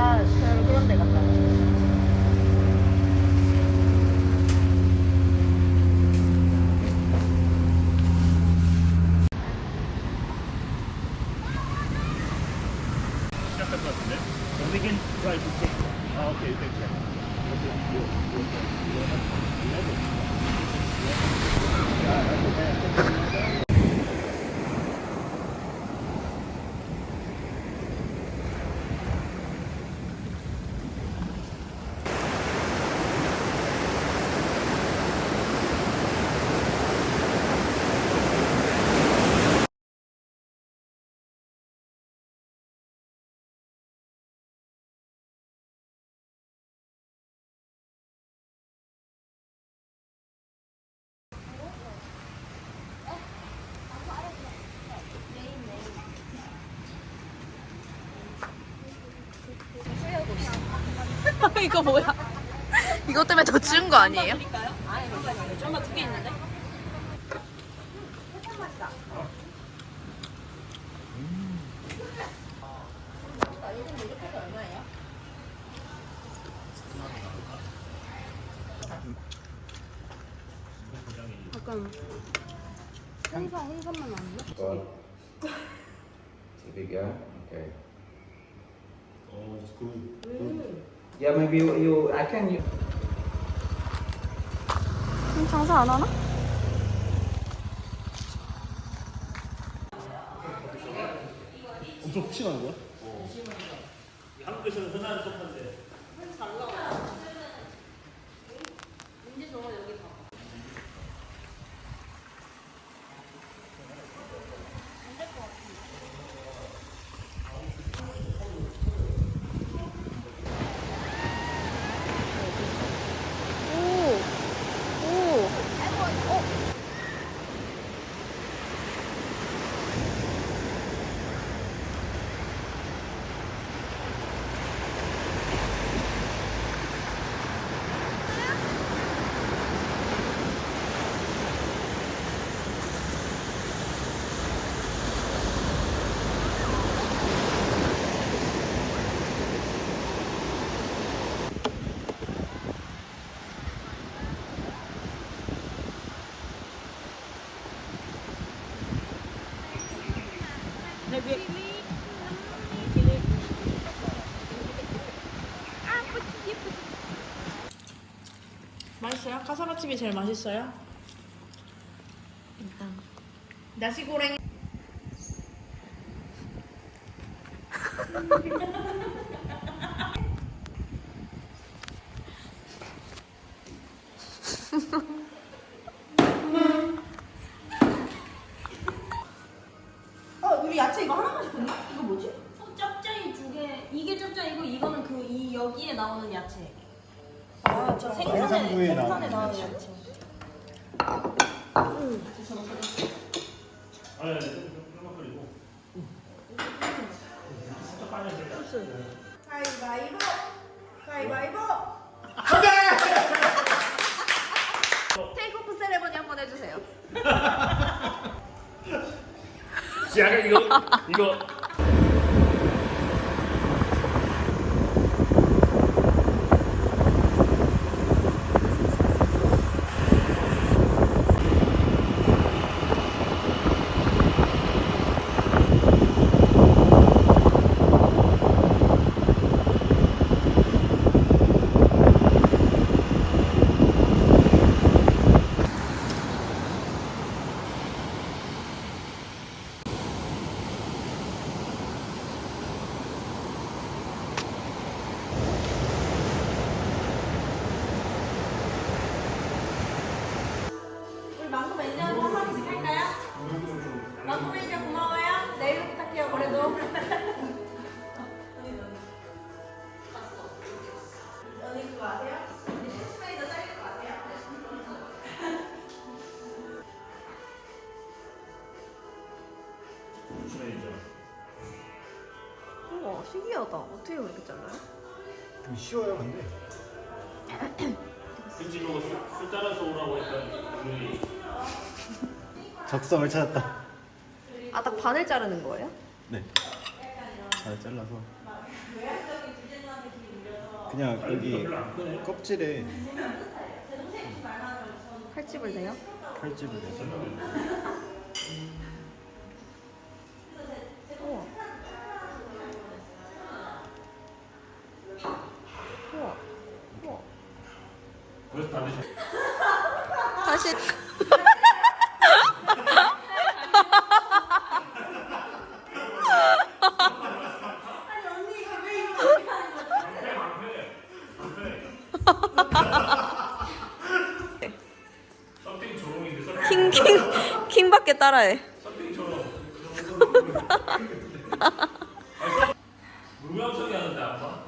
약간 그런 데 같다. 시작할 것 같은데? We can try to take. 아, 오케이, 오케이, 오케이. 이거 뭐야? 이것 때문에 더 추운 거 아니에요? 좀만 두개 있는데? 약간 홍사 홍삼만 아니야? Good. Too big, yeah? Okay. Oh, it's good. Yeah, maybe you, you I can you 장사 안 하나? 엄청 푹신한 거야? 한국에서는 흔한 소파인데. 오, 오, 어. 맛있어요? 카사바칩이 제일 맛있어요? 일단 나시고랭 어, 우리 야채 이거 하나만 시켰나? 이거 뭐지? 어, 짭짜이 두 개. 이게 짭짜이고 이거는 그 이 여기에 나오는 야채. 아, 저 생선에 해산부에 생선에 나오는 나오는 야채. 진짜 빠져 가위바위보! 가위바위보! 테이크오프 세레머니 한번 해주세요. 약간 이거, 이거. 어떻게 그렇게 잘라요? 쉬워요 근데. 왠지 뭐 술, 술 따라서 오라고 했던 분이. 적성을 찾았다. 아 딱 반을 자르는 거예요? 네. 잘 잘라서. 그냥 여기 껍질에 칼집을 내요? 칼집을 내서 킹밖에 따라해. 무명성이 하는데 안 봐?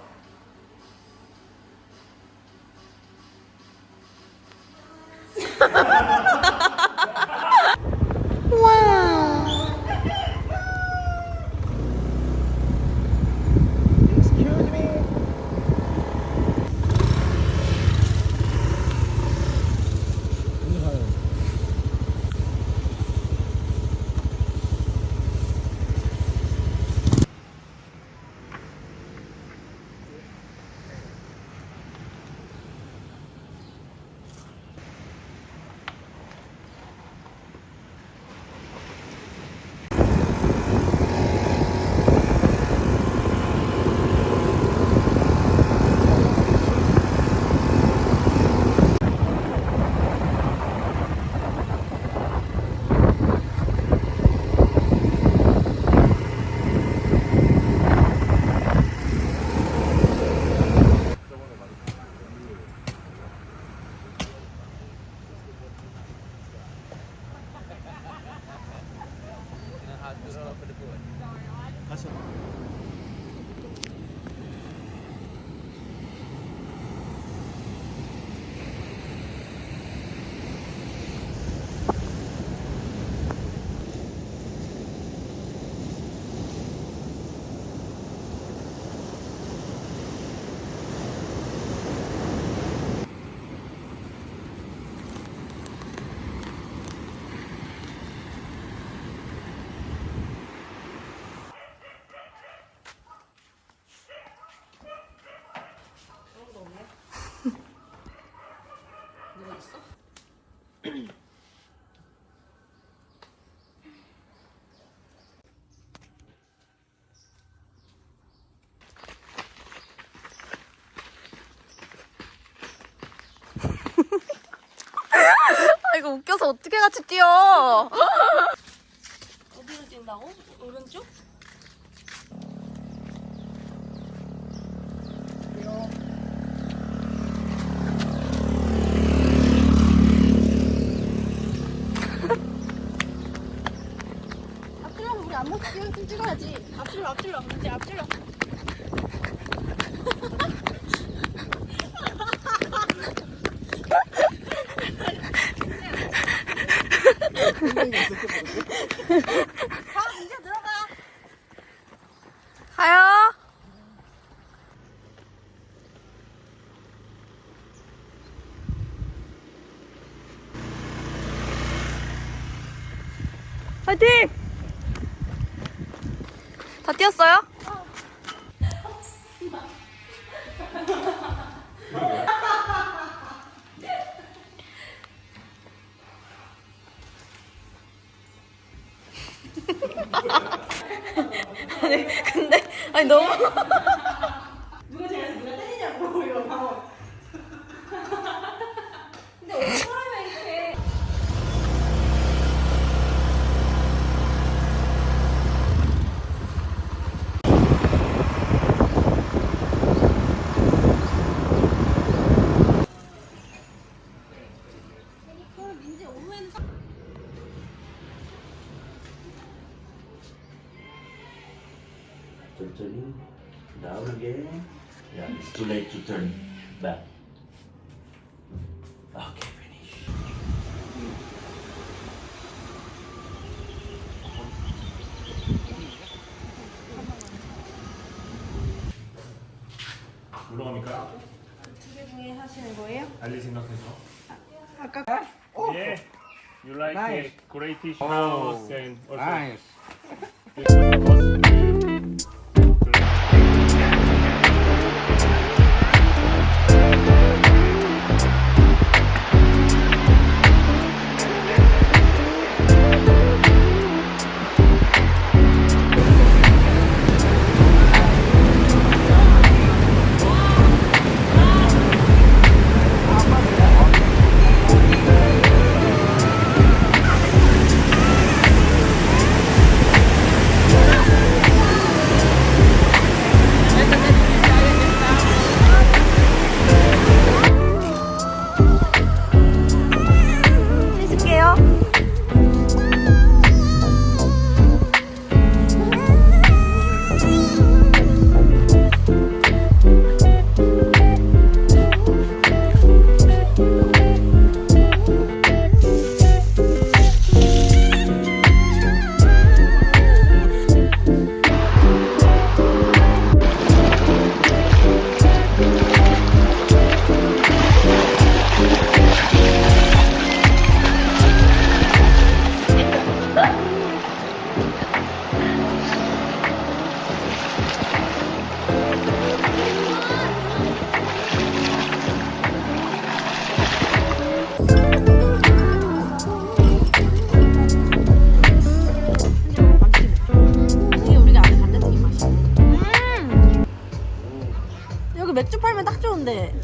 이거 웃겨서 어떻게 같이 뛰어? 어디로 뛴다고? 오른쪽? 앞질러 우리 안목 찍 찍어야지. 앞질러 앞질러 이제 앞질러. 이제 들어가. 가요. 화이팅! 다 뛰었어요? 아니 근데 아니 너무 누가 잘해서 누가 때리냐고 이거 방어. 근데 오토바이만 이렇게. 그럼 민지 오후에는 사- 천천히 나오게 Yeah, it's too late to turn back Okay, finish 물러갑니까? 두개 중에 하시는 거예요? 달리 생각해서 아까 Yeah, you like Nice. a greatish house and also 나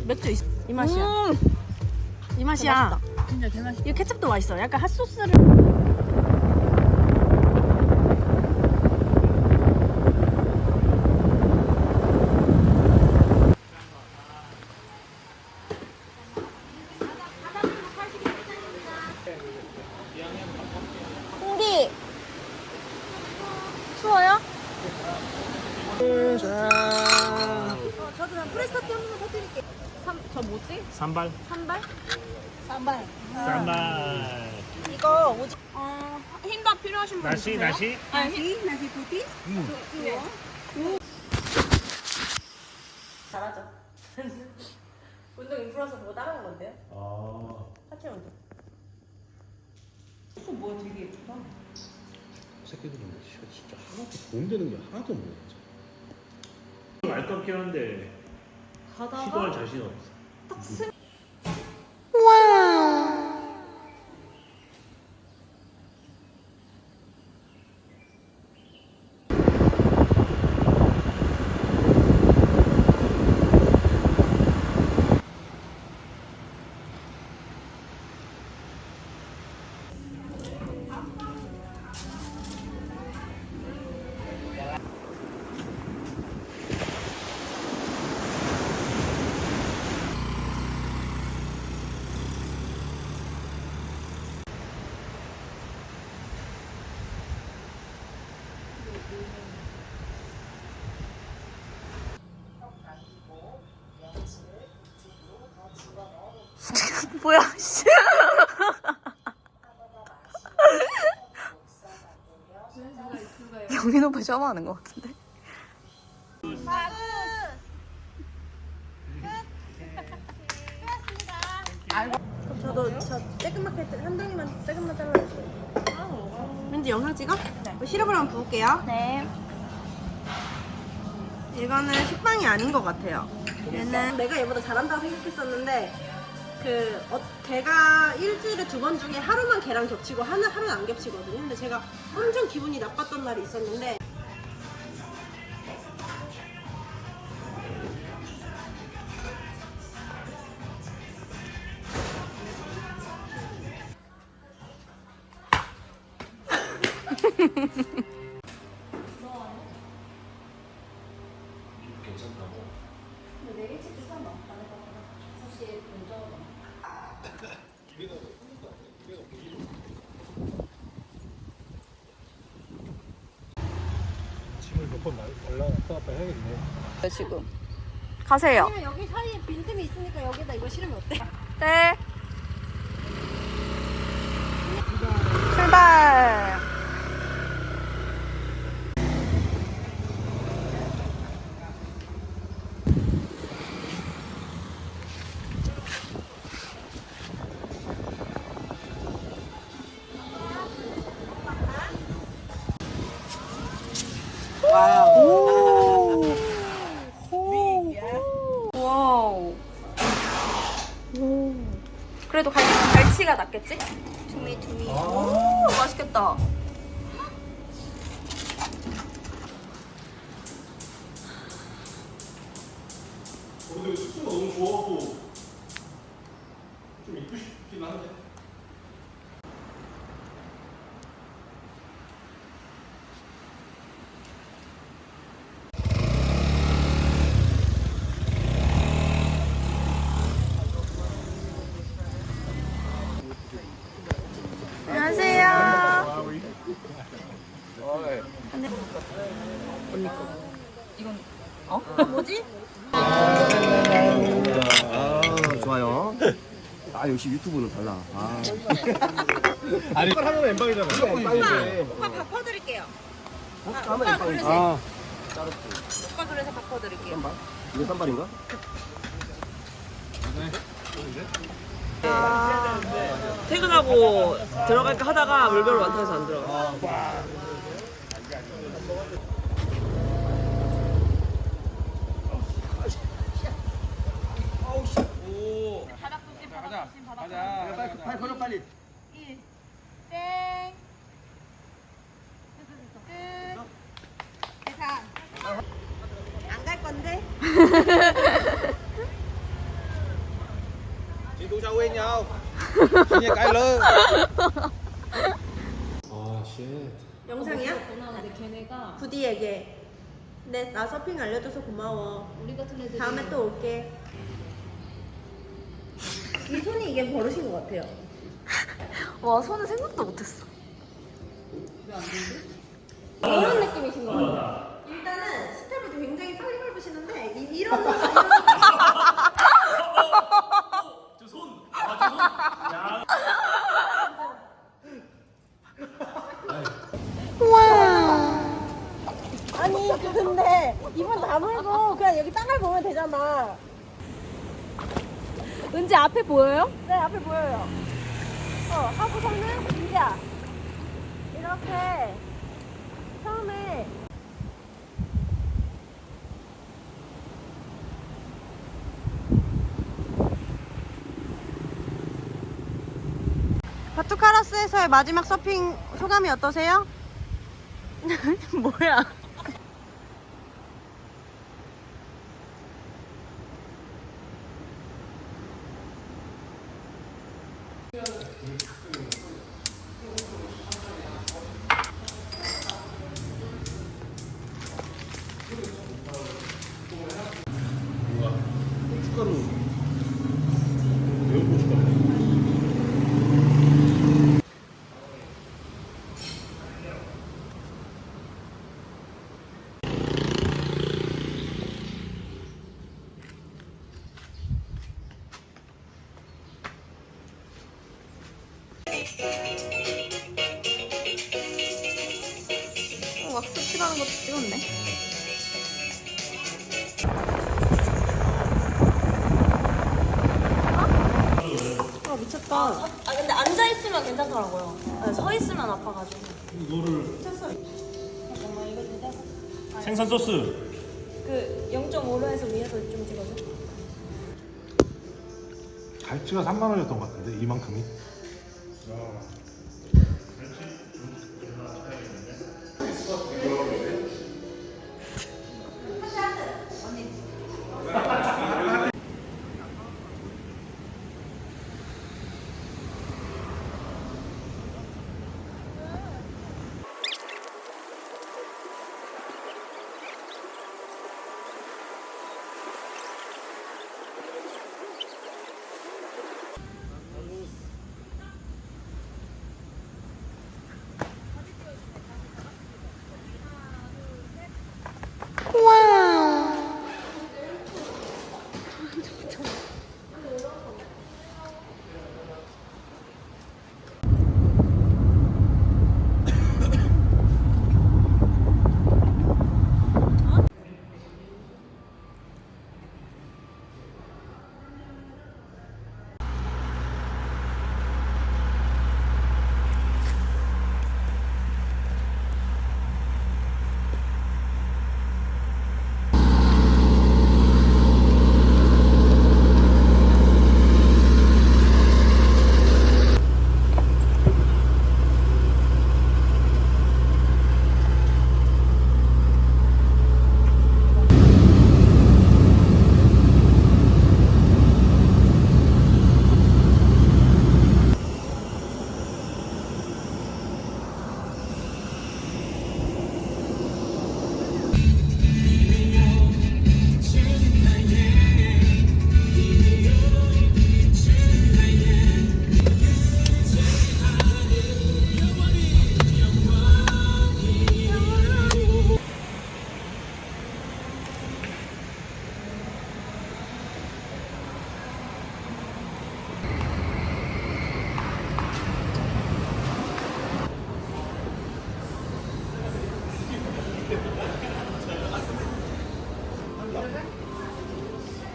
맥주 있, 이 맛이야. 음. 이 맛이야. 진짜 개맛있다. 이거 케첩도 맛있어. 약간 핫소스를. 홍디 추워요? 저도 난 프레스타티 한 번만 터뜨릴게요. 삼, 저 뭐지? 산발. 산발? 산발. 산발. 이거 오지. 어, 흰밥 필요하신 분 나시, 있으세요? 나시. 나시? 나시 부티? 잘하죠. 운동 인플루언서 보고 따라한 건데요? 아. 하체 운동. 새끼들은 진짜 하나도 도움되는 게 하나도 없네. 진짜. 알것 같긴 한데 시도할 자신 없어. 뭐야, 씨. 오빠 샤워하는 것 같은데? 그럼 저도 저 쬐끔맣게 한 덩이만 쬐끔만 잘라주세요. 왠지 영상 찍어? 네. 시럽을 한번 부을게요. 네. 이거는 식빵이 아닌 것 같아요. 얘는 내가 얘보다 잘한다고 생각했었는데 그 어, 걔가 일주일에 두 번 중에 하루만 걔랑 겹치고 하나 하루는 안 겹치거든요. 근데 제가 엄청 기분이 나빴던 날이 있었는데 지금. 가세요. 여기 사이에 빈틈이 있으니까 여기다 이거 실으면 어때? 네. 출발. 갈치가 낫겠지? 투미 투미. 오, 맛있겠다. 근데 숙소가 너무 좋아하고 좀 입고 싶긴 한데. 역시 유튜브는 달라. 아. 아니 이걸 하면 엠방이잖아. 오빠 바꿔드릴게요. 하면 엠빵이지. 아. 오빠 그래서 바꿔드릴게요. 쌈발? 이거 쌈발인가? 퇴근하고 들어갈까 하다가 물결 많다해서 안 들어가. 가자. 가자. 가자. 빨리, 가자. 빨리 걸어 빨리. 1. 땡. 안갈 건데? 아, 영상이야? 어, 근데 걔네가 부디에게. 네, 나 서핑 알려줘서 고마워. 우리 같은 애들 다음에 또 올게. 이 손이 이게 버릇인 것 같아요. 와 손은 생각도 못했어. 이런 느낌이신 것 같아요. 일단은 스텝을 굉장히 빨리 밟으시는데 이, 이런 모습, 이런 아니 근데 이분 다 물고 그냥 여기 땅을 보면 되잖아. 은지 앞에 보여요? 네 앞에 보여요. 어 하고서는 인자 이렇게 처음에 바투카라스에서의 마지막 서핑 소감이 어떠세요? 뭐야? 고춧가루 아 미쳤다 아 근데 앉아 있으면 괜찮더라고요. 네, 서 있으면 아파가지고. 이거를 생선 소스 그 0.5로에서 위에서 좀 찍어줘. 갈치가 3만 원이었던 것 같은데 이만큼이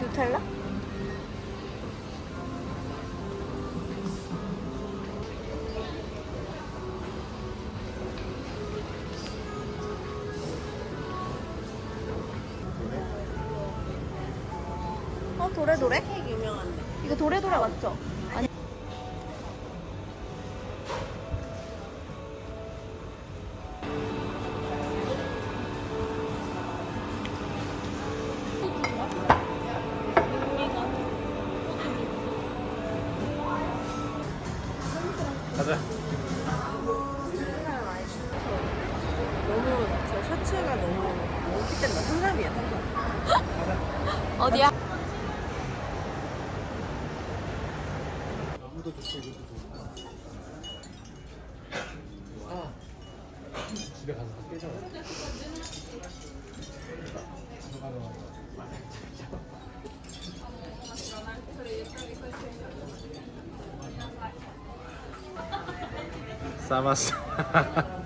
누텔라? 어 도레도레? 유명한데 이거 도레도레 맞죠? 집에 가서 다 깨잖아. 싸봤어.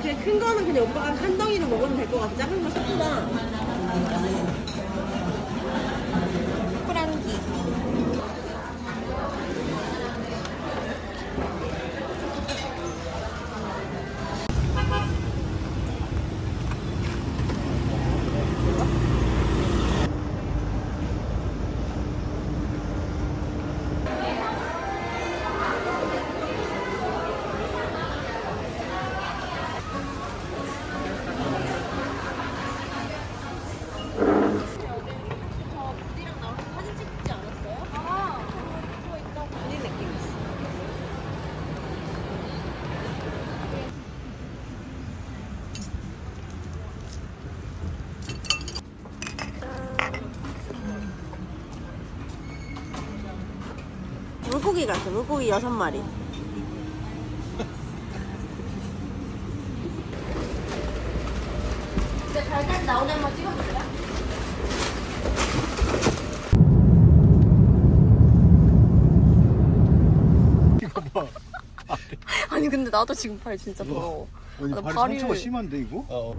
그냥 큰 거는 그냥 오빠가 한 덩이를 먹으면 될 것 같아. 작은 거 섞구나. 물고기 같아. 물고기 여섯 마리. 아니 근데 나도 지금 팔 진짜 더러워. 아니 나 발이 발이- 상처가 심한데 이거? 어.